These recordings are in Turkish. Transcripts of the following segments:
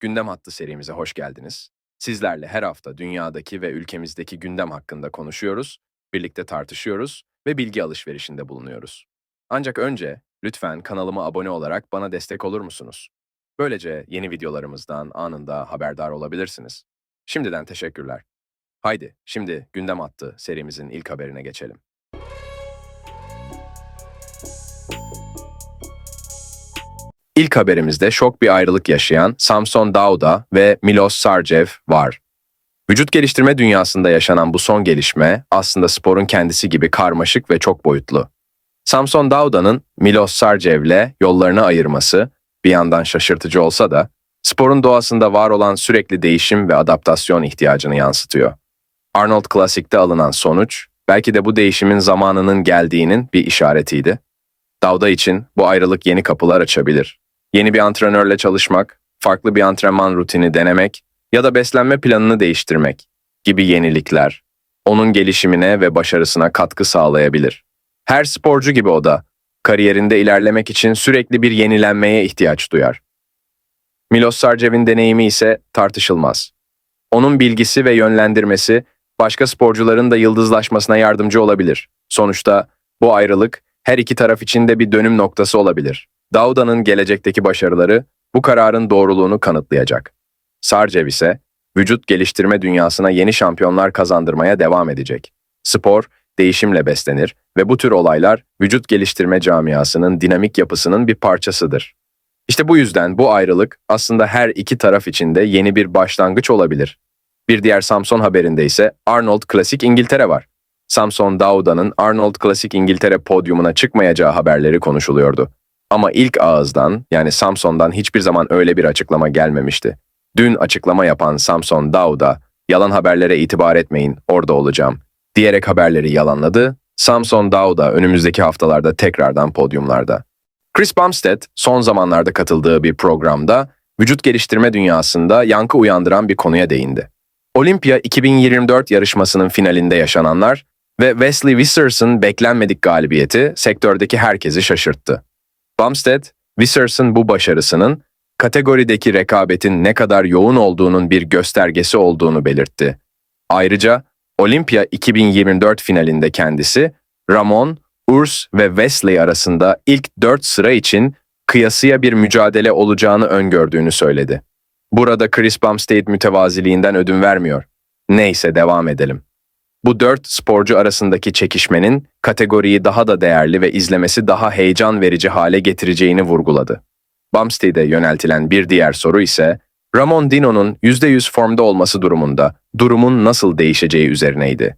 Gündem Hattı serimize hoş geldiniz. Sizlerle her hafta dünyadaki ve ülkemizdeki gündem hakkında konuşuyoruz, birlikte tartışıyoruz ve bilgi alışverişinde bulunuyoruz. Ancak önce lütfen kanalıma abone olarak bana destek olur musunuz? Böylece yeni videolarımızdan anında haberdar olabilirsiniz. Şimdiden teşekkürler. Haydi şimdi Gündem Hattı serimizin ilk haberine geçelim. İlk haberimizde şok bir ayrılık yaşayan Samson Dauda ve Milos Sarcev var. Vücut geliştirme dünyasında yaşanan bu son gelişme aslında sporun kendisi gibi karmaşık ve çok boyutlu. Samson Dauda'nın Milos Sarcev'le yollarını ayırması bir yandan şaşırtıcı olsa da sporun doğasında var olan sürekli değişim ve adaptasyon ihtiyacını yansıtıyor. Arnold Classic'te alınan sonuç belki de bu değişimin zamanının geldiğinin bir işaretiydi. Dauda için bu ayrılık yeni kapılar açabilir. Yeni bir antrenörle çalışmak, farklı bir antrenman rutini denemek ya da beslenme planını değiştirmek gibi yenilikler onun gelişimine ve başarısına katkı sağlayabilir. Her sporcu gibi o da kariyerinde ilerlemek için sürekli bir yenilenmeye ihtiyaç duyar. Milos Sarcev'in deneyimi ise tartışılmaz. Onun bilgisi ve yönlendirmesi başka sporcuların da yıldızlaşmasına yardımcı olabilir. Sonuçta bu ayrılık her iki taraf için de bir dönüm noktası olabilir. Dauda'nın gelecekteki başarıları bu kararın doğruluğunu kanıtlayacak. Sarcev ise vücut geliştirme dünyasına yeni şampiyonlar kazandırmaya devam edecek. Spor, değişimle beslenir ve bu tür olaylar vücut geliştirme camiasının dinamik yapısının bir parçasıdır. İşte bu yüzden bu ayrılık aslında her iki taraf için de yeni bir başlangıç olabilir. Bir diğer Samson haberinde ise Arnold Klasik İngiltere var. Samson Dauda'nın Arnold Klasik İngiltere podyumuna çıkmayacağı haberleri konuşuluyordu. Ama ilk ağızdan yani Samson'dan hiçbir zaman öyle bir açıklama gelmemişti. Dün açıklama yapan Samson Dauda, yalan haberlere itibar etmeyin, orada olacağım diyerek haberleri yalanladı. Samson Dauda önümüzdeki haftalarda tekrardan podyumlarda. Chris Bumstead son zamanlarda katıldığı bir programda vücut geliştirme dünyasında yankı uyandıran bir konuya değindi. Olympia 2024 yarışmasının finalinde yaşananlar ve Wesley Wissers'ın beklenmedik galibiyeti sektördeki herkesi şaşırttı. Bumstead, Wissers'ın bu başarısının kategorideki rekabetin ne kadar yoğun olduğunun bir göstergesi olduğunu belirtti. Ayrıca Olympia 2024 finalinde kendisi Ramon, Urs ve Wesley arasında ilk dört sıra için kıyasıya bir mücadele olacağını öngördüğünü söyledi. Burada Chris Bumstead mütevaziliğinden ödün vermiyor. Neyse devam edelim. Bu dört sporcu arasındaki çekişmenin kategoriyi daha da değerli ve izlemesi daha heyecan verici hale getireceğini vurguladı. Bumstead'e yöneltilen bir diğer soru ise Ramon Dino'nun %100 formda olması durumunda durumun nasıl değişeceği üzerineydi.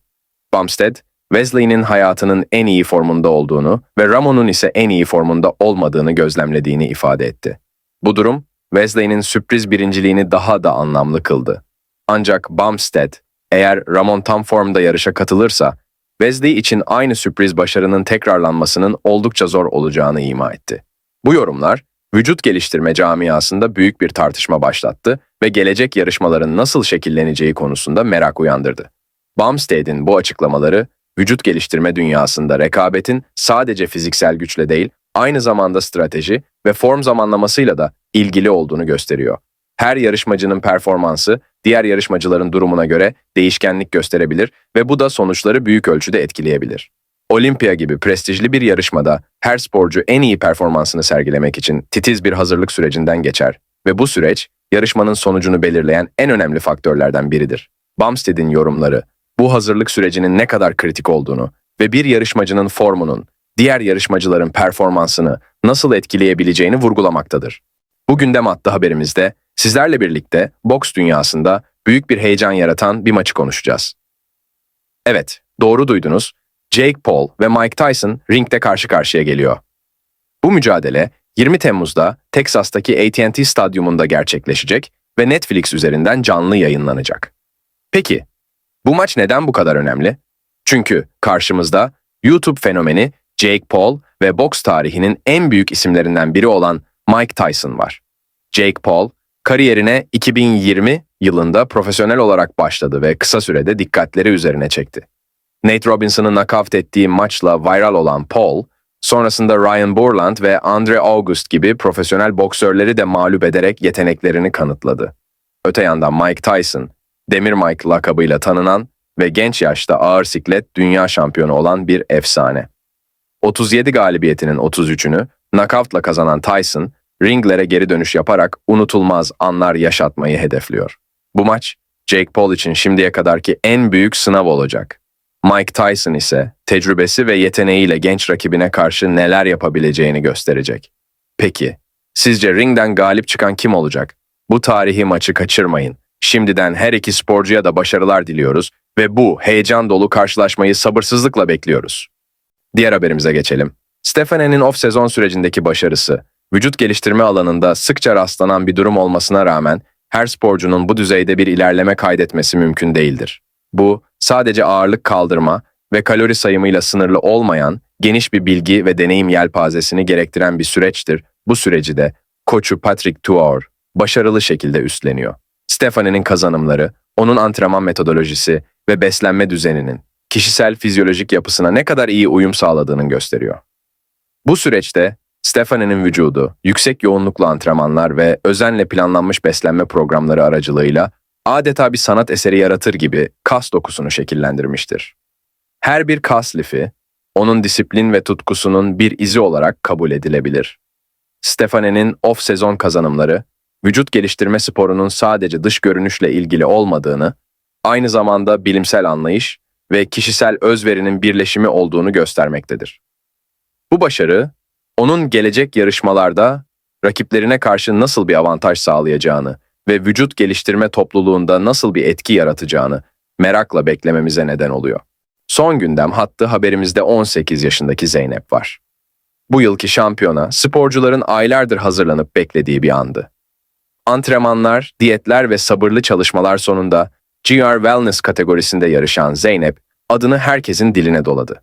Bumstead, Wesley'nin hayatının en iyi formunda olduğunu ve Ramon'un ise en iyi formunda olmadığını gözlemlediğini ifade etti. Bu durum, Wesley'nin sürpriz birinciliğini daha da anlamlı kıldı. Ancak Bumstead, eğer Ramon tam formda yarışa katılırsa, Wesley için aynı sürpriz başarının tekrarlanmasının oldukça zor olacağını ima etti. Bu yorumlar, vücut geliştirme camiasında büyük bir tartışma başlattı ve gelecek yarışmaların nasıl şekilleneceği konusunda merak uyandırdı. Bumstead'in bu açıklamaları, vücut geliştirme dünyasında rekabetin sadece fiziksel güçle değil, aynı zamanda strateji ve form zamanlamasıyla da ilgili olduğunu gösteriyor. Her yarışmacının performansı diğer yarışmacıların durumuna göre değişkenlik gösterebilir ve bu da sonuçları büyük ölçüde etkileyebilir. Olimpiya gibi prestijli bir yarışmada her sporcu en iyi performansını sergilemek için titiz bir hazırlık sürecinden geçer ve bu süreç yarışmanın sonucunu belirleyen en önemli faktörlerden biridir. Bumstead'in yorumları bu hazırlık sürecinin ne kadar kritik olduğunu ve bir yarışmacının formunun diğer yarışmacıların performansını nasıl etkileyebileceğini vurgulamaktadır. Bu gündem attı haberimizde sizlerle birlikte boks dünyasında büyük bir heyecan yaratan bir maçı konuşacağız. Evet, doğru duydunuz. Jake Paul ve Mike Tyson ringde karşı karşıya geliyor. Bu mücadele 20 Temmuz'da Teksas'taki AT&T Stadyumunda gerçekleşecek ve Netflix üzerinden canlı yayınlanacak. Peki, bu maç neden bu kadar önemli? Çünkü karşımızda YouTube fenomeni Jake Paul ve boks tarihinin en büyük isimlerinden biri olan Mike Tyson var. Jake Paul, kariyerine 2020 yılında profesyonel olarak başladı ve kısa sürede dikkatleri üzerine çekti. Nate Robinson'ı nakavt ettiği maçla viral olan Paul, Sonrasında Ryan Borland ve Andre August gibi profesyonel boksörleri de mağlup ederek yeteneklerini kanıtladı. Öte yandan Mike Tyson, Demir Mike lakabıyla tanınan ve genç yaşta ağır siklet dünya şampiyonu olan bir efsane. 37 galibiyetinin 33'ünü knockoutla kazanan Tyson, ringlere geri dönüş yaparak unutulmaz anlar yaşatmayı hedefliyor. Bu maç, Jake Paul için şimdiye kadarki en büyük sınav olacak. Mike Tyson ise tecrübesi ve yeteneğiyle genç rakibine karşı neler yapabileceğini gösterecek. Peki, sizce ringden galip çıkan kim olacak? Bu tarihi maçı kaçırmayın. Şimdiden her iki sporcuya da başarılar diliyoruz ve bu heyecan dolu karşılaşmayı sabırsızlıkla bekliyoruz. Diğer haberimize geçelim. Stefane'nin off-sezon sürecindeki başarısı, vücut geliştirme alanında sıkça rastlanan bir durum olmasına rağmen her sporcunun bu düzeyde bir ilerleme kaydetmesi mümkün değildir. Bu, sadece ağırlık kaldırma ve kalori sayımıyla sınırlı olmayan, geniş bir bilgi ve deneyim yelpazesini gerektiren bir süreçtir. Bu süreci de koçu Patrick Tuor başarılı şekilde üstleniyor. Stephanie'nin kazanımları, onun antrenman metodolojisi ve beslenme düzeninin kişisel fizyolojik yapısına ne kadar iyi uyum sağladığını gösteriyor. Bu süreçte Stephanie'nin vücudu, yüksek yoğunluklu antrenmanlar ve özenle planlanmış beslenme programları aracılığıyla adeta bir sanat eseri yaratır gibi kas dokusunu şekillendirmiştir. Her bir kas lifi, onun disiplin ve tutkusunun bir izi olarak kabul edilebilir. Stephanie'nin off-sezon kazanımları, vücut geliştirme sporunun sadece dış görünüşle ilgili olmadığını, aynı zamanda bilimsel anlayış ve kişisel özverinin birleşimi olduğunu göstermektedir. Bu başarı, onun gelecek yarışmalarda rakiplerine karşı nasıl bir avantaj sağlayacağını ve vücut geliştirme topluluğunda nasıl bir etki yaratacağını merakla beklememize neden oluyor. Son gündem hattı haberimizde 18 yaşındaki Zeynep var. Bu yılki şampiyona sporcuların aylardır hazırlanıp beklediği bir andı. Antrenmanlar, diyetler ve sabırlı çalışmalar sonunda GR Wellness kategorisinde yarışan Zeynep adını herkesin diline doladı.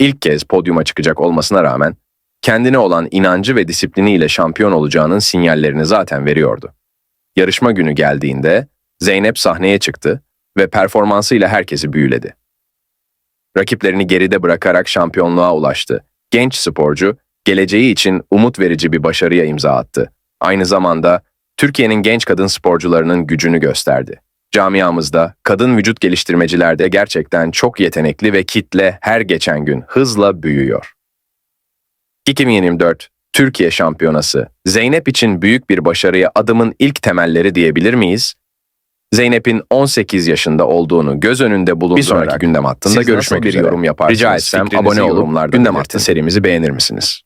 İlk kez podyuma çıkacak olmasına rağmen kendine olan inancı ve disipliniyle şampiyon olacağının sinyallerini zaten veriyordu. Yarışma günü geldiğinde Zeynep sahneye çıktı ve performansıyla herkesi büyüledi. Rakiplerini geride bırakarak şampiyonluğa ulaştı. Genç sporcu, geleceği için umut verici bir başarıya imza attı. Aynı zamanda Türkiye'nin genç kadın sporcularının gücünü gösterdi. Camiamızda kadın vücut geliştirmeciler de gerçekten çok yetenekli ve kitle her geçen gün hızla büyüyor. 2024 Türkiye Şampiyonası Zeynep için büyük bir başarıya adımın ilk temelleri diyebilir miyiz? Zeynep'in 18 yaşında olduğunu göz önünde bulundurarak bir sonraki gündem hattında görüşmek bir üzere. yorum yaparsınız? Rica etsem Fikrinizi abone yorumlarda gündem hattı serimizi beğenir misiniz?